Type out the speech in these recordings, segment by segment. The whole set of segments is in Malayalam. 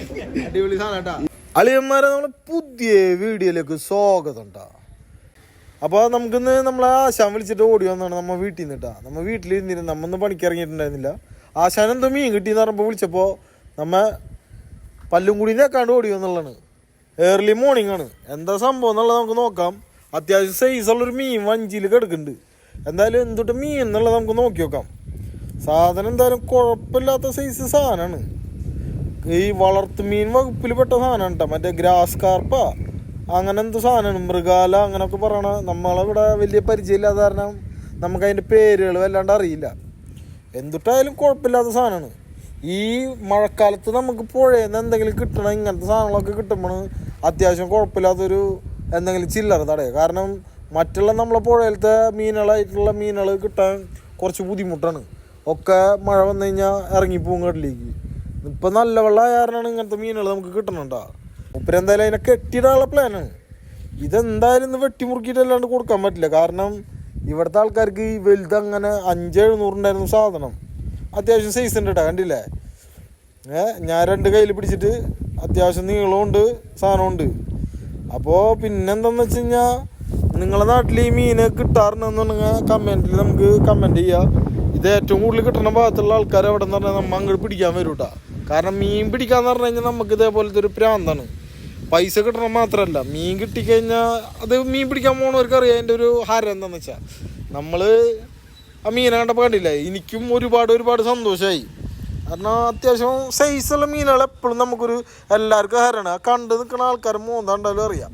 അടിപൊളി കേട്ടാ. അളിയന്മാരെ നമ്മളെ പുതിയ വീഡിയോയിലേക്ക് സ്വാഗതം ഉണ്ടാ അപ്പോൾ നമുക്കിന്ന് നമ്മളെ ആശാൻ വിളിച്ചിട്ട് ഓടി വന്നാണ് നമ്മ വീട്ടിൽ നിന്ന് കേട്ടാ നമ്മ വീട്ടിലിരുന്നിരുന്ന് നമ്മ ഒന്നും പണിക്ക് ഇറങ്ങിയിട്ടുണ്ടായിരുന്നില്ല ആശാൻ എന്തോ മീൻ കിട്ടിയെന്ന് പറയുമ്പോൾ വിളിച്ചപ്പോൾ നമ്മ പല്ലും കൂടി നേക്കാണ്ട് ഓടി വന്നുള്ളതാണ്. ഏർലി മോർണിംഗ് ആണ്. എന്താ സംഭവം എന്നുള്ളത് നമുക്ക് നോക്കാം. അത്യാവശ്യം സൈസുള്ളൊരു മീൻ വഞ്ചിയിൽ കിടക്കുന്നുണ്ട്. എന്തായാലും എന്തുട്ട് മീൻ എന്നുള്ളത് നമുക്ക് നോക്കി നോക്കാം. സാധനം എന്തായാലും കുഴപ്പമില്ലാത്ത സൈസ് സാധനമാണ് ഈ വളർത്തു മീൻ വകുപ്പിൽ പെട്ട സാധനമാണ് കേട്ടോ മറ്റേ ഗ്രാസ് കാർപ്പ അങ്ങനെ എന്ത് സാധനമാണ്? മൃഗാല അങ്ങനെയൊക്കെ പറയണ നമ്മളിവിടെ വലിയ പരിചയമില്ലാത്ത കാരണം നമുക്ക് അതിന്റെ പേരുകൾ വല്ലാണ്ട് അറിയില്ല. എന്തുട്ടായാലും കുഴപ്പമില്ലാത്ത സാധനമാണ്. ഈ മഴക്കാലത്ത് നമുക്ക് പുഴയിൽ നിന്ന് എന്തെങ്കിലും കിട്ടണം ഇങ്ങനത്തെ സാധനങ്ങളൊക്കെ കിട്ടുമ്പോൾ അത്യാവശ്യം കുഴപ്പമില്ലാത്തൊരു എന്തെങ്കിലും ചില്ലറ തടയുക. കാരണം മറ്റുള്ള നമ്മളെ പുഴയിലത്തെ മീനുകളായിട്ടുള്ള മീനുകൾ കിട്ടാൻ കുറച്ച് ബുദ്ധിമുട്ടാണ്. ഒക്കെ മഴ വന്നു കഴിഞ്ഞാൽ ഇറങ്ങിപ്പോവും കടലിലേക്ക്. ഇപ്പം നല്ല വെള്ളമായ കാരണമാണ് ഇങ്ങനത്തെ മീനുകൾ നമുക്ക് കിട്ടണുണ്ടാ? ഉപ്പരെന്തായാലും അതിനെ കെട്ടിയിടാനുള്ള പ്ലാനാണ് ഇതെന്തായാലും ഇന്ന് വെട്ടിമുറുക്കിയിട്ടല്ലാണ്ട് കൊടുക്കാൻ പറ്റില്ല. കാരണം ഇവിടുത്തെ ആൾക്കാർക്ക് ഈ വലുത് അങ്ങനെ അഞ്ച് എഴുന്നൂറുണ്ടായിരുന്നു സാധനം. അത്യാവശ്യം സൈസ് ഉണ്ട് കേട്ടോ കണ്ടില്ലേ? ഏ ഞാൻ രണ്ട് കയ്യിൽ പിടിച്ചിട്ട് അത്യാവശ്യം നീളമുണ്ട് സാധനമുണ്ട്. അപ്പോൾ പിന്നെന്താന്ന് വെച്ച് കഴിഞ്ഞാൽ നിങ്ങളെ നാട്ടിൽ ഈ മീന് കിട്ടാറുണ്ടെന്നുണ്ടെങ്കിൽ കമന്റിൽ നമുക്ക് കമന്റ് ചെയ്യാം. ഇത് ഏറ്റവും കൂടുതൽ കിട്ടുന്ന ഭാഗത്തുള്ള ആൾക്കാർ എവിടെ നിന്ന് പറഞ്ഞാൽ നമ്മൾ അങ്ങോട്ട് പിടിക്കാൻ വരും കേട്ടോ കാരണം മീൻ പിടിക്കാന്ന് പറഞ്ഞു കഴിഞ്ഞാൽ നമുക്ക് ഇതേപോലത്തെ ഒരു പ്രാന്താണ്. പൈസ കിട്ടണം മാത്രമല്ല മീൻ കിട്ടിക്കഴിഞ്ഞാൽ അത് മീൻ പിടിക്കാൻ പോകണവർക്ക് അറിയാം അതിന്റെ ഒരു ഹരം എന്താണെന്ന് വെച്ചാൽ നമ്മൾ ആ മീനെ കണ്ടപ്പോൾ കണ്ടില്ലേ? എനിക്കും ഒരുപാട് ഒരുപാട് സന്തോഷമായി കാരണം അത്യാവശ്യം സൈസുള്ള മീനുകൾ എപ്പോഴും നമുക്കൊരു എല്ലാവർക്കും ഹരമാണ് ആ കണ്ട് നിൽക്കുന്ന ആൾക്കാർ മൂന്നാണ്ടാലും അറിയാം.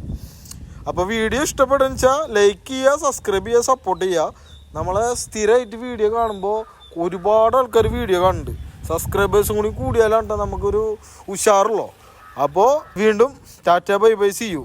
അപ്പോൾ വീഡിയോ ഇഷ്ടപ്പെടുന്ന വെച്ചാൽ ലൈക്ക് ചെയ്യുക സബ്സ്ക്രൈബ് ചെയ്യുക സപ്പോർട്ട് ചെയ്യുക നമ്മളെ സ്ഥിരമായിട്ട് വീഡിയോ കാണുമ്പോൾ ഒരുപാട് ആൾക്കാർ വീഡിയോ കാണുന്നുണ്ട്. സബ്സ്ക്രൈബേഴ്സും കൂടി കൂടിയാലാണ് നമുക്കൊരു ഉഷാറുള്ളൂ? അപ്പോൾ വീണ്ടും Tata bye bye see U.